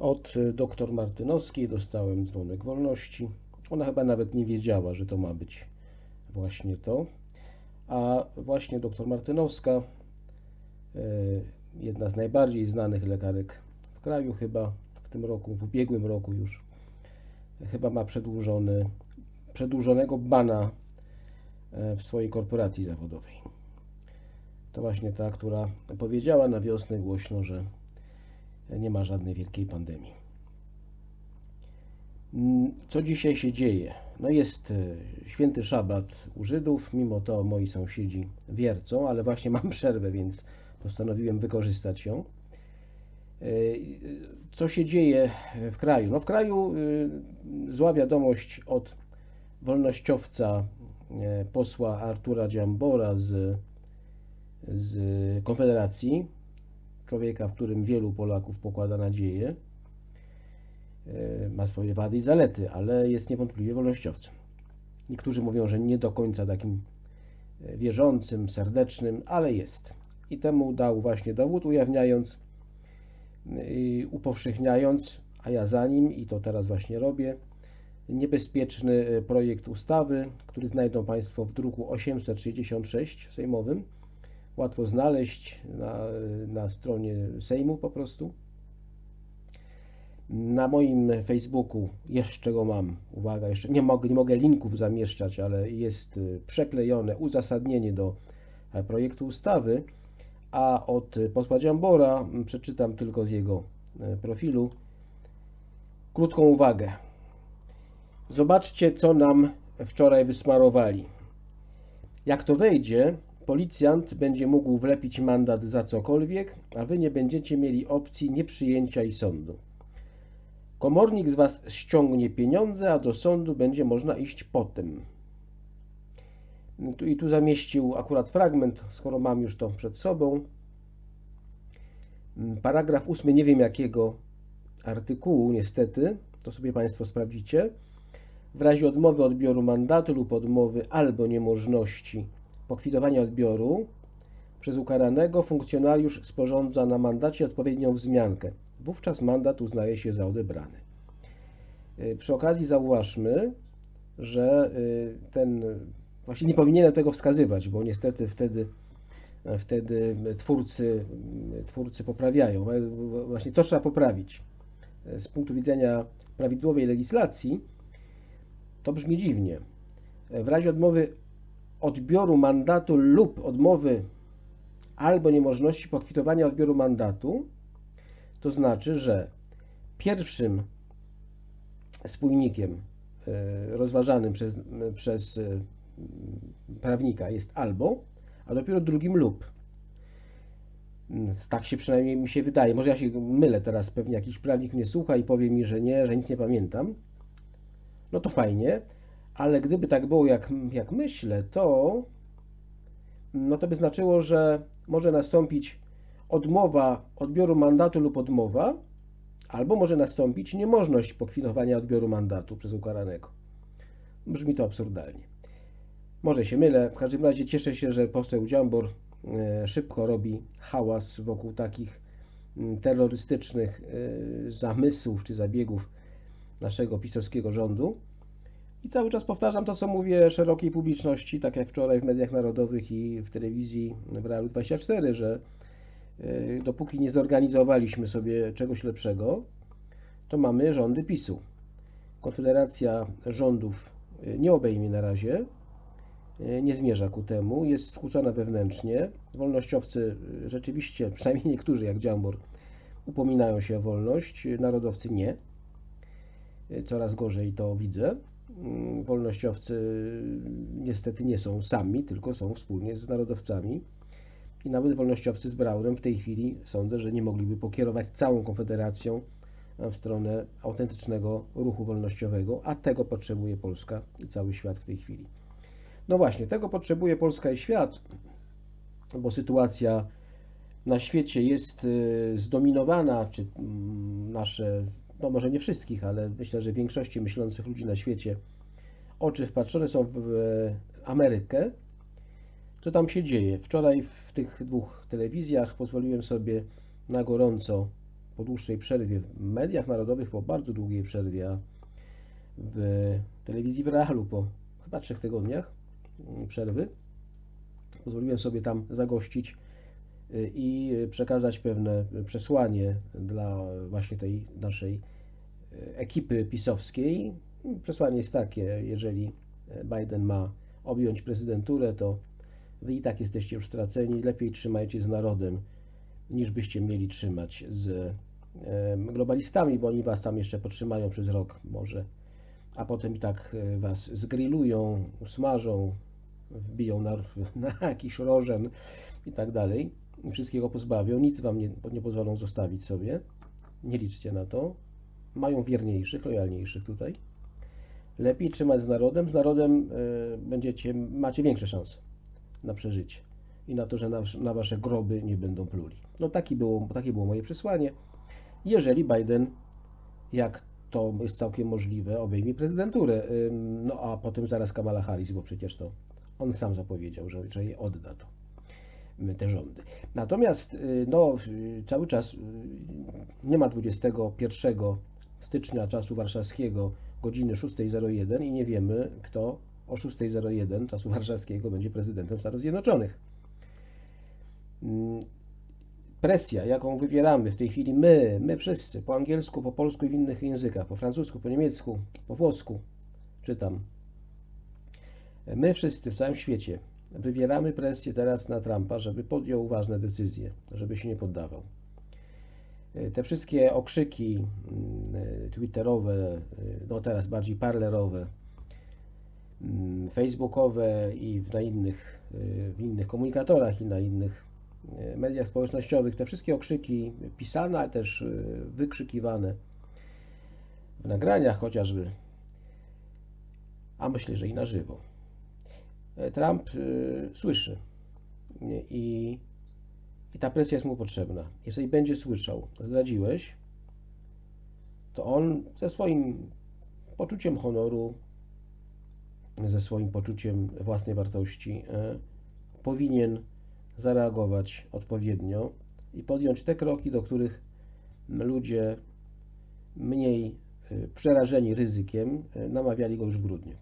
Od y, doktor Martynowskiej dostałem dzwonek wolności. Ona chyba nawet nie wiedziała, że to ma być właśnie to. A właśnie doktor Martynowska, y, jedna z najbardziej znanych lekarek w kraju chyba w tym roku, w ubiegłym roku już, chyba ma przedłużony, przedłużonego bana e, w swojej korporacji zawodowej. To właśnie ta, która powiedziała na wiosnę głośno, że nie ma żadnej wielkiej pandemii. Mm, Co dzisiaj się dzieje? No jest e, święty szabat u Żydów, mimo to moi sąsiedzi wiercą, ale właśnie mam przerwę, więc postanowiłem wykorzystać ją. E, Co się dzieje w kraju? No w kraju y, zła wiadomość od wolnościowca e, posła Artura Dziambora z, z Konfederacji, człowieka, w którym wielu Polaków pokłada nadzieję. E, Ma swoje wady i zalety, ale jest niewątpliwie wolnościowcem. Niektórzy mówią, że nie do końca takim e, wierzącym, serdecznym, ale jest. I temu dał właśnie dowód, ujawniając i upowszechniając, a ja za nim, i to teraz właśnie robię, niebezpieczny e, projekt ustawy, który znajdą Państwo w druku 866 sejmowym. Łatwo znaleźć na, na stronie Sejmu po prostu. Na moim Facebooku jeszcze go mam. Uwaga, jeszcze nie mogę, nie mogę linków zamieszczać, ale jest y, przeklejone uzasadnienie do e, projektu ustawy. A od posła Dziambora m, przeczytam tylko z jego e, profilu krótką uwagę. Zobaczcie, co nam wczoraj wysmarowali. Jak to wejdzie, policjant będzie mógł wlepić mandat za cokolwiek, a wy nie będziecie mieli opcji nieprzyjęcia i sądu. Komornik z was ściągnie pieniądze, a do sądu będzie można iść potem. I tu zamieścił akurat fragment, skoro mam już to przed sobą. Paragraf ósmy, nie wiem jakiego artykułu, niestety, to sobie Państwo sprawdzicie. W razie odmowy odbioru mandatu lub odmowy albo niemożności pokwitowania odbioru przez ukaranego funkcjonariusz sporządza na mandacie odpowiednią wzmiankę. Wówczas mandat uznaje się za odebrany. Y, Przy okazji zauważmy, że y, ten właśnie nie powinienem tego wskazywać, bo niestety wtedy wtedy twórcy, twórcy poprawiają. Właśnie co trzeba poprawić? Z punktu widzenia prawidłowej legislacji to brzmi dziwnie. W razie odmowy odbioru mandatu lub odmowy albo niemożności pokwitowania odbioru mandatu, to znaczy, że pierwszym spójnikiem e, rozważanym przez, przez e, prawnika jest albo, a dopiero drugim lub. Tak się przynajmniej mi się wydaje. Może ja się mylę teraz, pewnie jakiś prawnik mnie słucha i powie mi, że nie, że nic nie pamiętam. No to fajnie, ale gdyby tak było, jak, jak myślę, to no to by znaczyło, że może nastąpić odmowa odbioru mandatu lub odmowa, albo może nastąpić niemożność pokwitowania odbioru mandatu przez ukaranego. Brzmi to absurdalnie. Może się mylę, w każdym razie cieszę się, że poseł Dziambor e, szybko robi hałas wokół takich terrorystycznych e, zamysłów czy zabiegów naszego pisowskiego rządu. I cały czas powtarzam to, co mówię szerokiej publiczności, tak jak wczoraj w mediach narodowych i w telewizji w Realu 24, że e, dopóki nie zorganizowaliśmy sobie czegoś lepszego, to mamy rządy PiSu. Konfederacja rządów e, nie obejmie na razie, e, nie zmierza ku temu, jest skłócona wewnętrznie. Wolnościowcy rzeczywiście, przynajmniej niektórzy jak Dziambor, upominają się o wolność, narodowcy nie. Coraz gorzej to widzę. Mm, Wolnościowcy niestety nie są sami, tylko są wspólnie z narodowcami. I nawet wolnościowcy z Braunem w tej chwili sądzę, że nie mogliby pokierować całą Konfederacją w stronę autentycznego ruchu wolnościowego, a tego potrzebuje Polska i cały świat w tej chwili. No właśnie, tego potrzebuje Polska i świat, bo sytuacja na świecie jest y, zdominowana, czy mm, nasze, no może nie wszystkich, ale myślę, że większości myślących ludzi na świecie oczy wpatrzone są w Amerykę. Co tam się dzieje? Wczoraj w tych dwóch telewizjach pozwoliłem sobie na gorąco po dłuższej przerwie w mediach narodowych, po bardzo długiej przerwie, a w telewizji w realu po chyba trzech tygodniach mm, przerwy. Pozwoliłem sobie tam zagościć i przekazać pewne przesłanie dla właśnie tej naszej y, ekipy pisowskiej. Przesłanie jest takie, jeżeli Biden ma objąć prezydenturę, to wy i tak jesteście już straceni, lepiej trzymajcie z narodem, niż byście mieli trzymać z em, globalistami, bo oni was tam jeszcze potrzymają przez rok może, a potem i tak was zgrillują, usmażą, wbiją na, na jakiś rożen i tak dalej. Wszystkiego pozbawią, nic wam nie, nie pozwolą zostawić sobie. Nie liczcie na to. Mają wierniejszych, lojalniejszych tutaj. Lepiej trzymać z narodem. Z narodem e, będziecie, macie większe szanse na przeżycie i na to, że na, na wasze groby nie będą pluli. No taki było, takie było moje przesłanie. Jeżeli Biden, jak to jest całkiem możliwe, obejmie prezydenturę, no a potem zaraz Kamala Harris, bo przecież to on sam zapowiedział, że, że jej odda to te rządy. Natomiast y, no, y, cały czas y, nie ma 21 stycznia czasu warszawskiego godziny 6.01 i nie wiemy, kto o 6.01 czasu warszawskiego będzie prezydentem Stanów Zjednoczonych. Mm, Presja, jaką wywieramy w tej chwili my, my wszyscy, po angielsku, po polsku i w innych językach, po francusku, po niemiecku, po włosku, czytam. My wszyscy w całym świecie wywieramy presję teraz na Trumpa, żeby podjął ważne decyzje, żeby się nie poddawał. E, Te wszystkie okrzyki mm, e, twitterowe, e, no teraz bardziej parlerowe, mm, facebookowe i na innych, w innych komunikatorach i na innych mediach społecznościowych, te wszystkie okrzyki pisane, ale też wykrzykiwane w nagraniach chociażby, a myślę, że i na żywo. E, Trump e, słyszy i, i ta presja jest mu potrzebna. Jeżeli będzie słyszał, zdradziłeś, to on ze swoim poczuciem honoru, ze swoim poczuciem własnej wartości e, powinien zareagować odpowiednio i podjąć te kroki, do których ludzie mniej przerażeni ryzykiem namawiali go już w grudniu.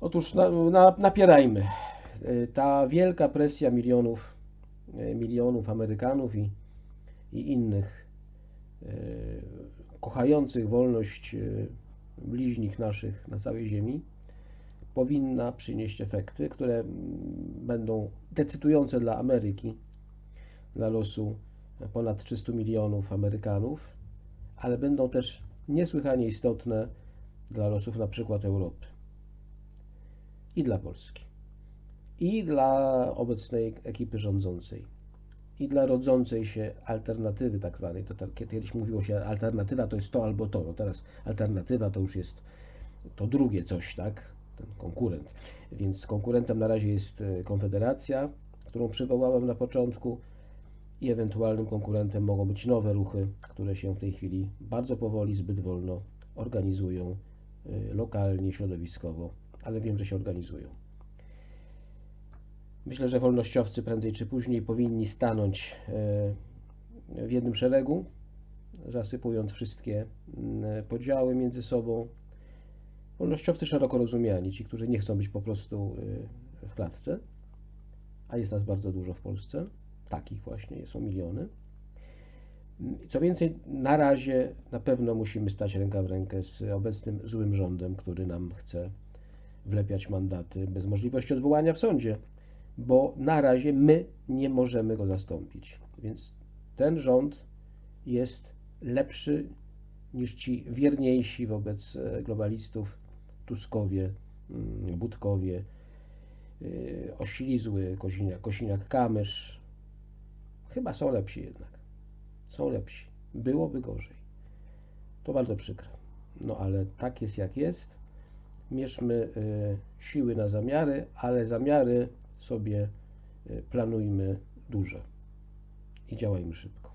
Otóż na, na, napierajmy. E, Ta wielka presja milionów, e, milionów Amerykanów i, i innych e, kochających wolność bliźnich naszych na całej ziemi powinna przynieść efekty, które mm, będą decydujące dla Ameryki, dla losu ponad 300 milionów Amerykanów, ale będą też niesłychanie istotne dla losów na przykład Europy i dla Polski, i dla obecnej ekipy rządzącej, i dla rodzącej się alternatywy tak zwanej. To tak, kiedyś mówiło się alternatywa to jest to albo to, no teraz alternatywa to już jest to drugie coś, tak? Ten konkurent. Więc konkurentem na razie jest e, Konfederacja, którą przywołałem na początku i ewentualnym konkurentem mogą być nowe ruchy, które się w tej chwili bardzo powoli, zbyt wolno organizują y, lokalnie, środowiskowo, ale wiem, że się organizują. Myślę, że wolnościowcy prędzej czy później powinni stanąć y, w jednym szeregu, zasypując wszystkie podziały między sobą. Wolnościowcy szeroko rozumiani, ci, którzy nie chcą być po prostu y, w klatce, a jest nas bardzo dużo w Polsce, takich właśnie są miliony. Co więcej, na razie na pewno musimy stać ręka w rękę z obecnym złym rządem, który nam chce wlepiać mandaty bez możliwości odwołania w sądzie, bo na razie my nie możemy go zastąpić. Więc ten rząd jest lepszy niż ci wierniejsi wobec e, globalistów Tuskowie, mm, Budkowie, yy, Oślizły, Kosiniak, Kosiniak-Kamysz. Chyba są lepsi jednak. Są lepsi. Byłoby gorzej. To bardzo przykre. No ale tak jest jak jest. Mierzmy y, siły na zamiary, ale zamiary sobie y, planujmy duże i działajmy szybko.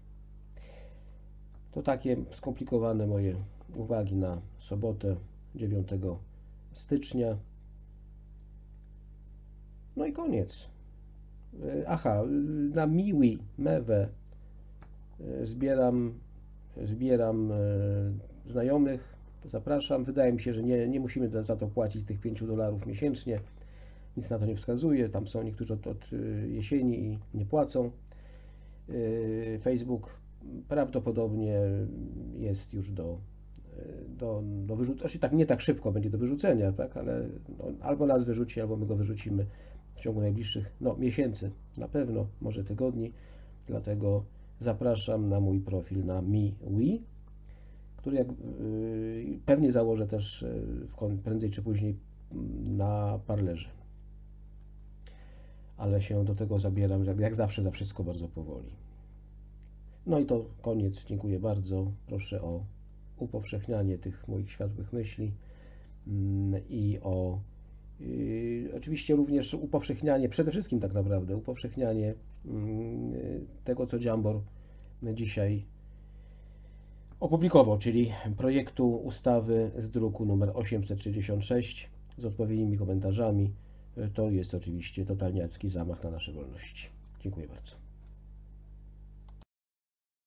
To takie skomplikowane moje uwagi na sobotę 9 stycznia. No i koniec. Y, Aha, na Miwi, Mewę E, Zbieram, zbieram e, znajomych, zapraszam. Wydaje mi się, że nie, nie musimy za- to płacić tych 5 dolarów miesięcznie. Nic na to nie wskazuje. Tam są niektórzy od, od y, jesieni i nie płacą. Y, Facebook prawdopodobnie jest już do, y, do, do wyrzucenia. Znaczy tak, nie tak szybko będzie do wyrzucenia, tak? ale no, albo nas wyrzuci, albo my go wyrzucimy w ciągu najbliższych no, miesięcy, na pewno, może tygodni. Dlatego zapraszam na mój profil na MiWi, który jak, y, pewnie założę też y, prędzej czy później mm, na Parlerze. Ale się do tego zabieram, jak, jak zawsze, za wszystko bardzo powoli. No i to koniec. Dziękuję bardzo. Proszę o upowszechnianie tych moich światłych myśli mm, i o yy, oczywiście również upowszechnianie, przede wszystkim tak naprawdę, upowszechnianie mm, tego, co Dziambor dzisiaj opublikował, czyli projektu ustawy z druku nr 866 z odpowiednimi komentarzami. To jest oczywiście totalniacki zamach na nasze wolności. Dziękuję bardzo.